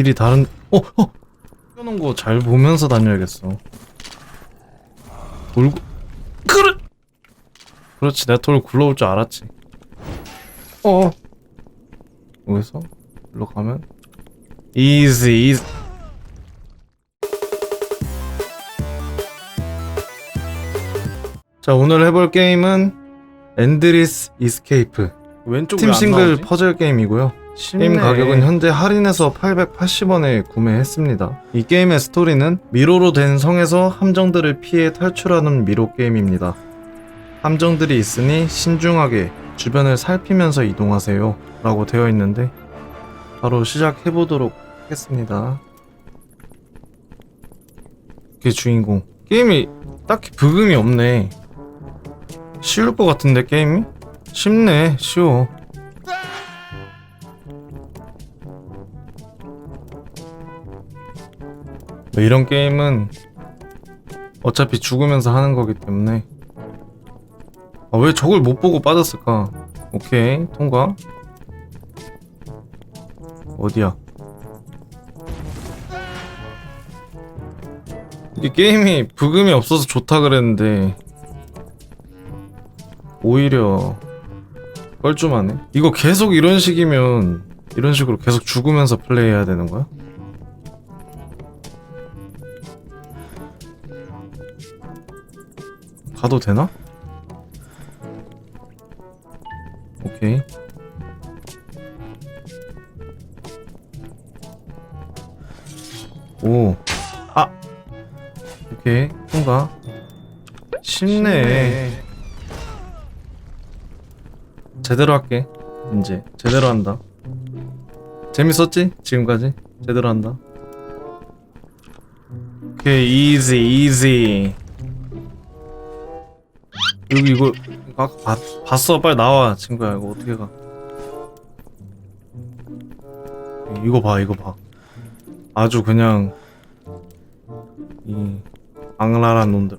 길이 다른 어! 어! 펴놓은 거 잘 보면서 다녀야겠어 돌고 그래! 그렇지 내가 돌 굴러올 줄 알았지 어 여기서 일로 가면 이지 이지 자 오늘 해볼 게임은 엔드리스 이스케이프 왼쪽 팀 싱글 퍼즐 게임이고요 게임 가격은 현재 할인해서 880원에 구매했습니다. 이 게임의 스토리는 미로로 된 성에서 함정들을 피해 탈출하는 미로 게임입니다. 함정들이 있으니 신중하게 주변을 살피면서 이동하세요 라고 되어 있는데 바로 시작해 보도록 하겠습니다. 그게 주인공. 게임이 딱히 부금이 없네. 쉬울 것 같은데 게임이? 쉽네 쉬워. 뭐 이런 게임은 어차피 죽으면서 하는 거기 때문에 아, 왜 저걸 못 보고 빠졌을까? 오케이 통과 어디야? 이 게임이 부금이 없어서 좋다 그랬는데 오히려 뻘쭘하네 이거 계속 이런 식이면 이런 식으로 계속 죽으면서 플레이해야 되는 거야? 가도 되나? 오케이. 오. 아! 오케이. 통과. 쉽네. 제대로 할게. 이제. 제대로 한다. 재밌었지? 지금까지? 제대로 한다. 오케이. 이지, 이지. 여기 이거 아까 봤, 봤어. 빨리 나와 친구야. 이거 어떻게 가? 이거 봐 이거 봐. 아주 그냥 이 악랄한 놈들.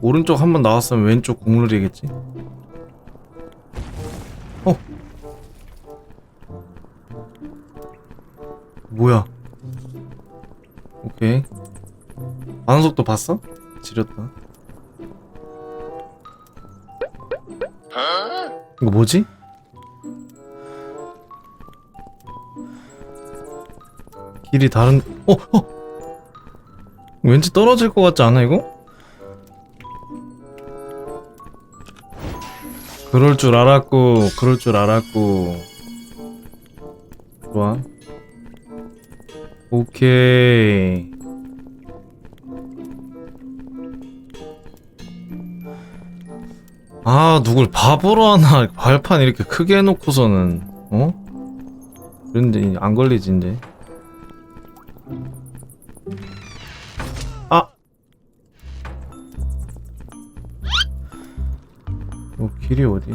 오른쪽 한 번 나왔으면 왼쪽 국룰이겠지? 어? 뭐야? 오케이. 반속도 봤어? 지렸다 이거 뭐지? 길이 다른 어? 어? 왠지 떨어질 것 같지 않아 이거? 그럴 줄 알았고 그럴 줄 알았고 좋아 오케이 아 누굴 바보로 하나 발판 이렇게 크게 해놓고서는 어? 그런데 안 걸리지 이제 아! 어 길이 어디?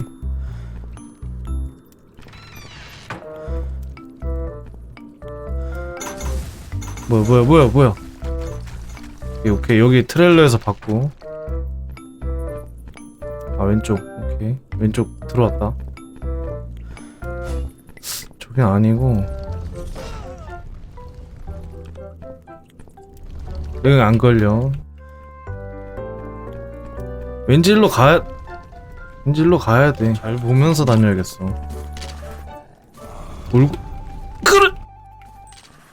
뭐야 뭐야 뭐야 뭐야 오케이 오케이 여기 트레일러에서 아 왼쪽 오케이 왼쪽 들어왔다. 저게 아니고. 여기 안 걸려. 왠지 일로 가야 왠지 일로 가야 돼잘 보면서 다녀야겠어. 돌고 그래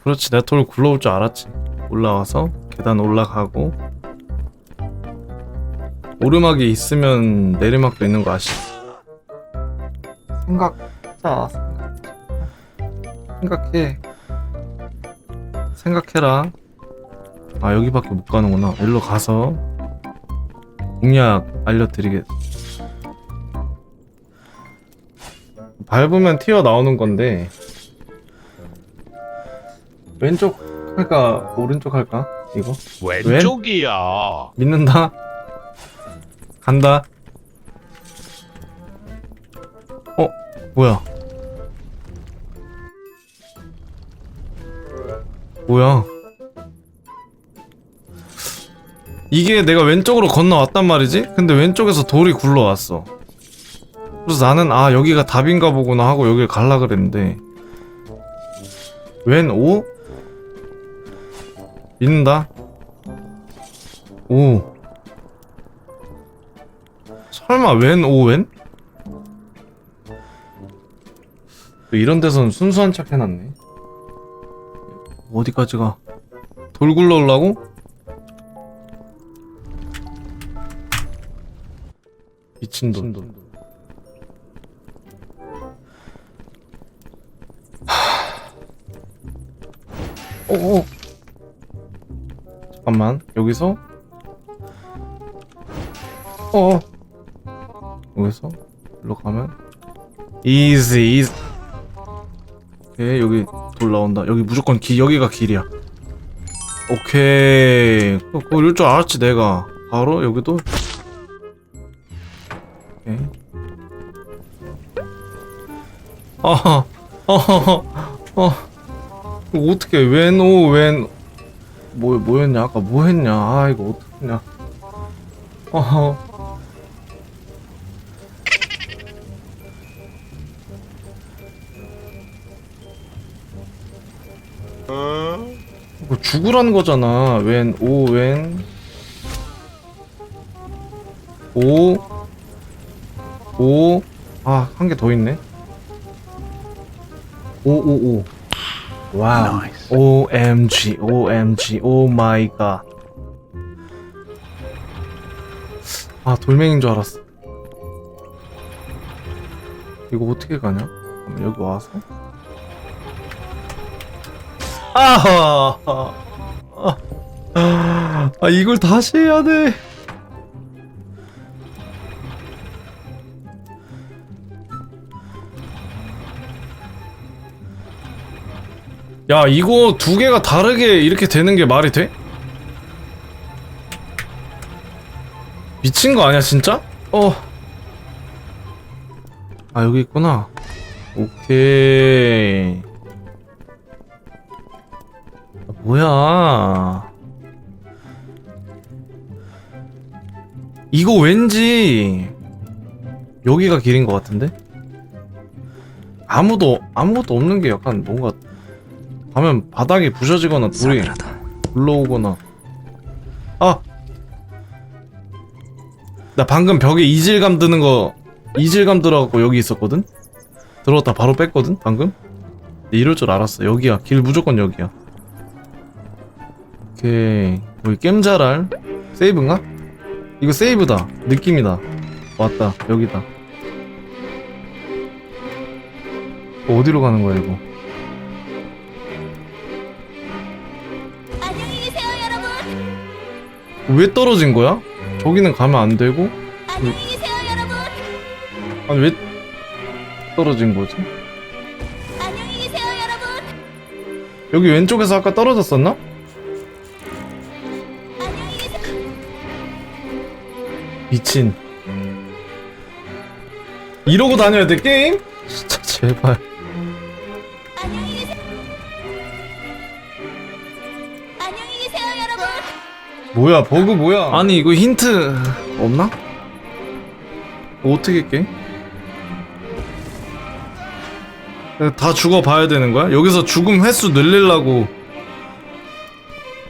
그렇지 내가 돌 굴러올 줄 알았지. 올라와서 계단 올라가고 오르막이 있으면 내리막도 있는 거 아시죠? 생각자 생각해. 생각해라. 아 여기밖에 못 가는구나. 일로 가서 공략 알려드리겠 밟으면 튀어나오는 건데. 왼쪽 할까? 오른쪽 할까? 이거? 왼쪽이야. 믿는다. 간다. 어, 뭐야? 뭐야? 이게 내가 왼쪽으로 건너왔단 말이지? 근데 왼쪽에서 돌이 굴러왔어. 그래서 나는 아 여기가 답인가 보구나 하고 여길 갈라 그랬는데 왼 오? 믿는다. 오. 설마 웬 오웬? 또 이런 데선 순수한 척 해놨네. 어디까지 가? 돌 굴러오려고? 미친 돈. 오, 오. 잠깐만 여기서 어 여기서? 일로 가면? 이지 이지 오케이 여기 돌 나온다. 여기 무조건 길 여기가 길이야. 오케이. 어, 그거 이럴 줄 알았지 내가. 바로 여기도 오케이. 아하 아하 어 어떻게 웬오 웬 뭐, 뭐였냐? 아까 뭐 했냐? 아, 이거 어떡하냐? 어허. 이거 죽으라는 거잖아. 웬, 오, 웬. 오. 오. 아, 한 개 더 있네. 오, 오, 오. 와우. OMG, OMG, 오 마이 갓. 아, 돌멩인 줄 알았어. 이거 어떻게 가냐? 여기 와서. 아하! 아, 아, 이걸 다시 해야 돼. 야 이거 두 개가 다르게 이렇게 되는 게 말이 돼? 미친 거 아니야 진짜? 어. 아 여기 있구나. 오케이. 아, 뭐야? 이거 왠지 여기가 길인 것 같은데? 아무도 아무것도 없는 게 약간 뭔가 가면 바닥이 부셔지거나 돌이 굴러오거나 아! 나 방금 벽에 이질감 드는 거 이질감 들어갖고 여기 있었거든? 들어갔다 바로 뺐거든 방금? 근데 이럴 줄 알았어 여기야 길 무조건 여기야 오케이 여기 겜자랄 세이브인가? 이거 세이브다 느낌이다 왔다 여기다 어디로 가는 거야 이거 안녕히 계세요, 여러분. 왜 떨어진 거야? 저기는 가면 안 되고 안녕히 계세요, 여러분. 아니 왜 떨어진 거지? 안녕히 계세요, 여러분. 여기 왼쪽에서 아까 떨어졌었나? 미친 이러고 다녀야 돼 게임? 진짜 제발 안녕히 계세요. 안녕히 계세요, 여러분. 뭐야 버그 뭐야 아니 이거 힌트 없나? 어떻게 깨? 다 죽어봐야 되는 거야? 여기서 죽음 횟수 늘리려고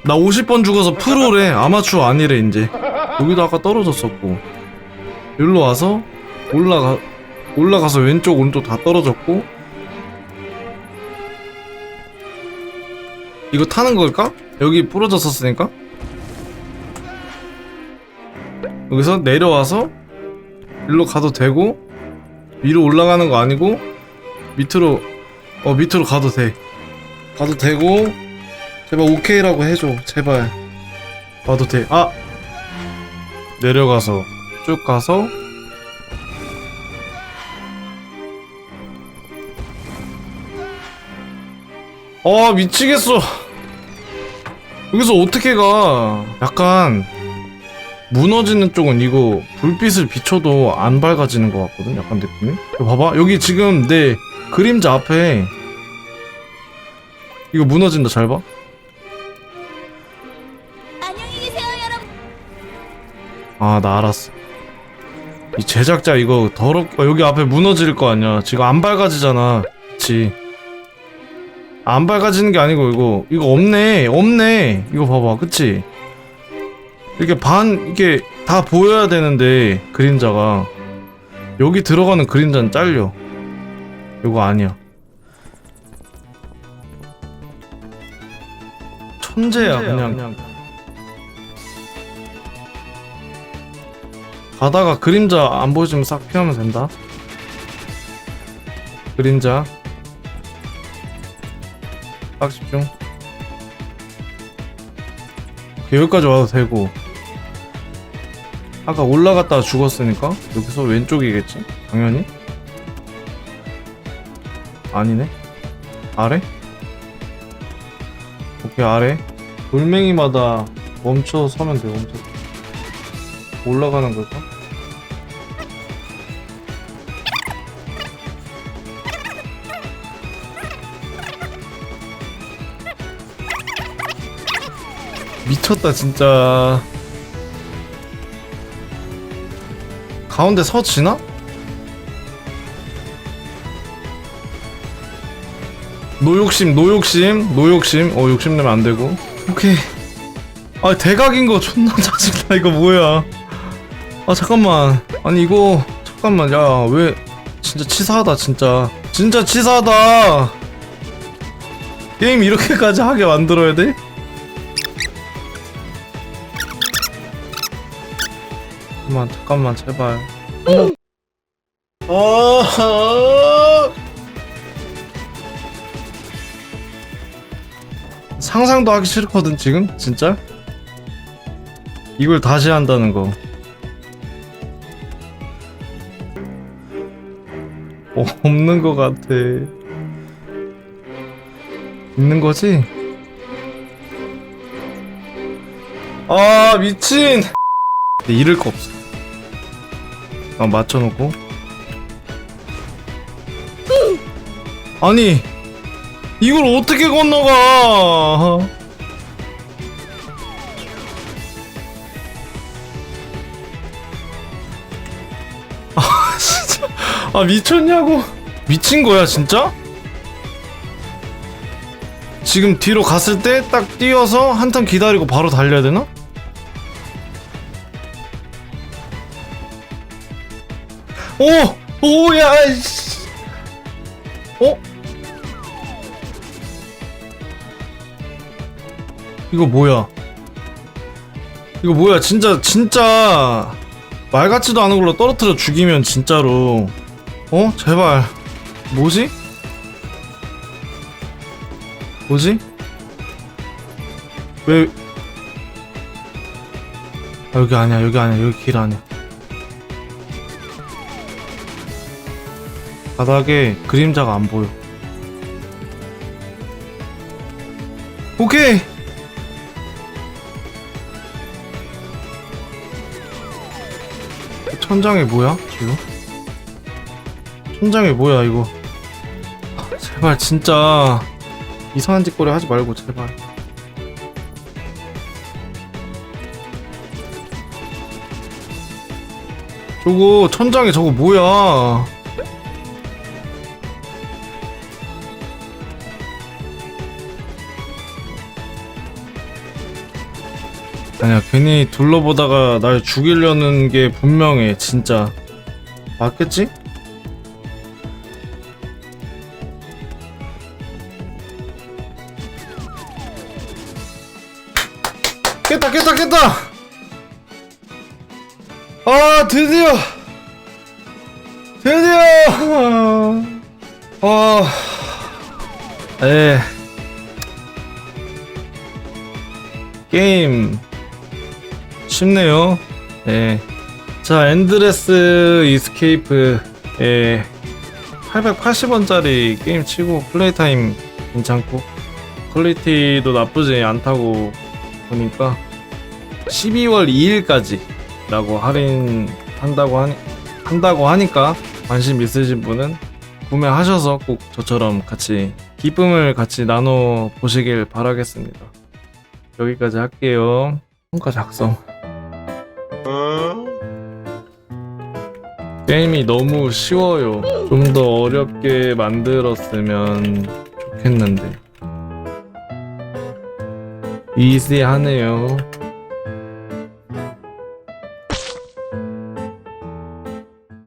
나 50번 죽어서 프로래 아마추어 아니래 이제 여기도 아까 떨어졌었고. 여기로 와서 올라가 올라가서 왼쪽 오른쪽 다 떨어졌고. 이거 타는 걸까? 여기 부러졌었으니까? 여기서 내려와서 일로 가도 되고 위로 올라가는 거 아니고 밑으로 어 밑으로 가도 돼. 가도 되고 제발 오케이라고 해줘 제발. 가도 돼아 내려가서 쭉 가서 아 미치겠어. 여기서 어떻게 가? 약간 무너지는 쪽은 이거 불빛을 비춰도 안 밝아지는 것 같거든 약간 느낌이? 봐봐. 여기 지금 내 그림자 앞에 이거 무너진다. 잘봐 아 나 알았어. 이 제작자 이거 더럽 어, 여기 앞에 무너질 거 아니야. 지금 안 밝아지잖아. 그치 안 밝아지는 게 아니고 이거 이거 없네. 없네. 이거 봐봐. 그치? 이렇게 반 이게 다 보여야 되는데 그림자가. 여기 들어가는 그림자는 잘려. 이거 아니야. 천재야, 그냥. 가다가 그림자 안 보여주면 싹 피하면 된다. 그림자. 딱 집중. 여기까지 와도 되고. 아까 올라갔다가 죽었으니까 여기서 왼쪽이겠지? 당연히? 아니네. 아래? 오케이 아래. 돌멩이마다 멈춰 서면 돼 멈춰 올라가는 걸까? 미쳤다 진짜. 가운데 서 지나? 노욕심 노욕심 노욕심. 어 욕심내면 안되고. 오케이. 아 대각인 거 존나 짜증나. 이거 뭐야. 아 잠깐만. 아니 이거 잠깐만. 야 왜 진짜 치사하다 진짜. 진짜 치사하다. 게임 이렇게까지 하게 만들어야 돼? 잠깐만 잠깐만 제발. 아 상상도 하기 싫거든 지금? 진짜? 이걸 다시 한다는 거. 어, 없는 거 같아. 있는 거지? 아 미친! 잃을 거 없어 아 맞춰놓고 아니 이걸 어떻게 건너가 아 진짜 아 미쳤냐고 미친 거야 진짜? 지금 뒤로 갔을 때 딱 뛰어서 한참 기다리고 바로 달려야 되나? 오! 오야! 어? 이거 뭐야? 이거 뭐야? 진짜 진짜 말 같지도 않은 걸로 떨어뜨려 죽이면 진짜로 어? 제발 뭐지? 뭐지? 왜 아, 여기 아니야 여기 아니야 여기 길 아니야 바닥에 그림자가 안 보여. 오케이. 천장에 뭐야 지금? 천장에 뭐야 이거? 아, 제발 진짜 이상한 짓거리 하지 말고 제발. 저거 천장에 저거 뭐야? 아니야 괜히 둘러보다가 날 죽이려는 게 분명해 진짜. 맞겠지? 깼다 깼다 깼다! 아 드디어! 드디어! 아. 에. 게임 쉽네요. 네. 자, 엔드레스 이스케이프. 예. 880원짜리 게임 치고 플레이 타임 괜찮고 퀄리티도 나쁘지 않다고 보니까 12월 2일까지라고 할인 한다고 하니 한다고 하니까 관심 있으신 분은 구매하셔서 꼭 저처럼 같이 기쁨을 같이 나눠 보시길 바라겠습니다. 여기까지 할게요. 평가 작성. 게임이 너무 쉬워요. 좀 더 어렵게 만들었으면 좋겠는데. 이지하네요.